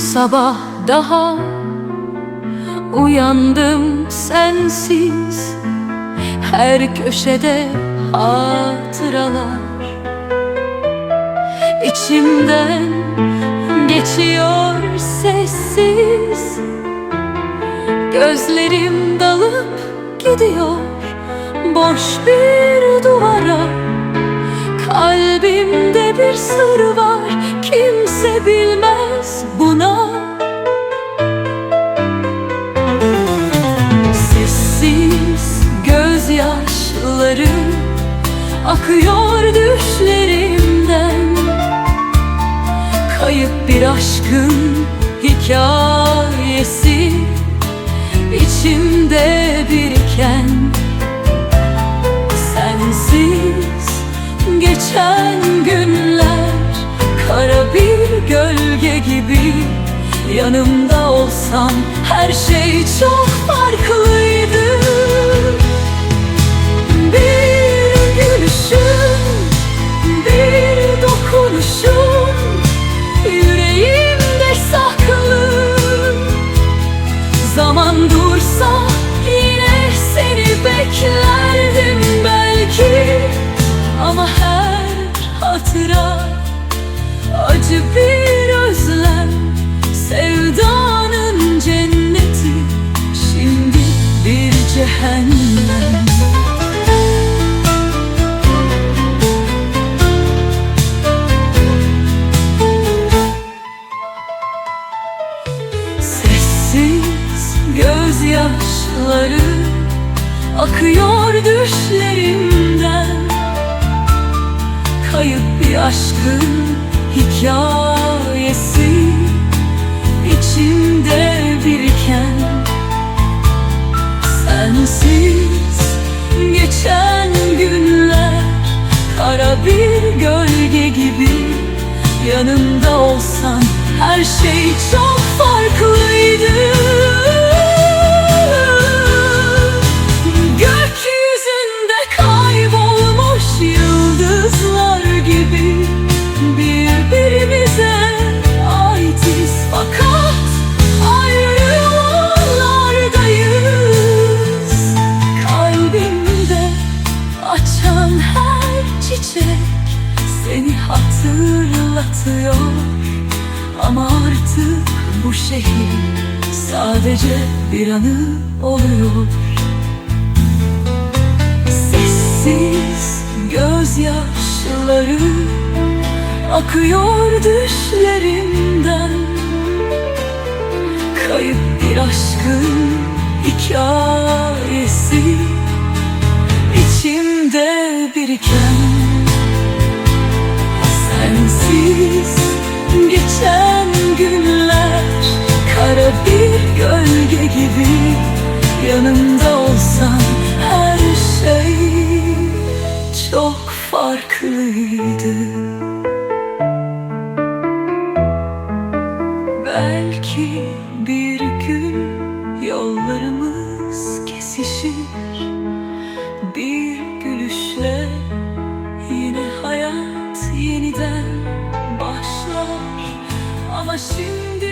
sabah daha Uyandım sensiz. Her köşede hatıralar İçimden geçiyor sessiz. Gözlerim dalıp gidiyor Boş bir duvara. Kalbimde bir sır var gözyaşlarım Akıyor düşlerimden. Kayıp bir aşkın hikayesi içimde biriken. Sensiz geçen günler Kara bir gölge gibi. Yanımda olsan her şey çok farklıydı gözyaşları akıyor düşlerimden Kayıp bir aşkın hikayesi içimde biriken. Sensiz geçen günler kara bir gölge gibi Yanımda olsan her şey hatırlatıyor Ama artık bu şehir sadece bir anı oluyor. Sessiz gözyaşları akıyor düşlerimden Kayıp bir aşkın hikayesi içimde biriken Yanımda olsan her şey çok farklıydı. Belki bir gün yollarımız kesişir. Bir gülüşle yine hayat yeniden başlar. Ama şimdi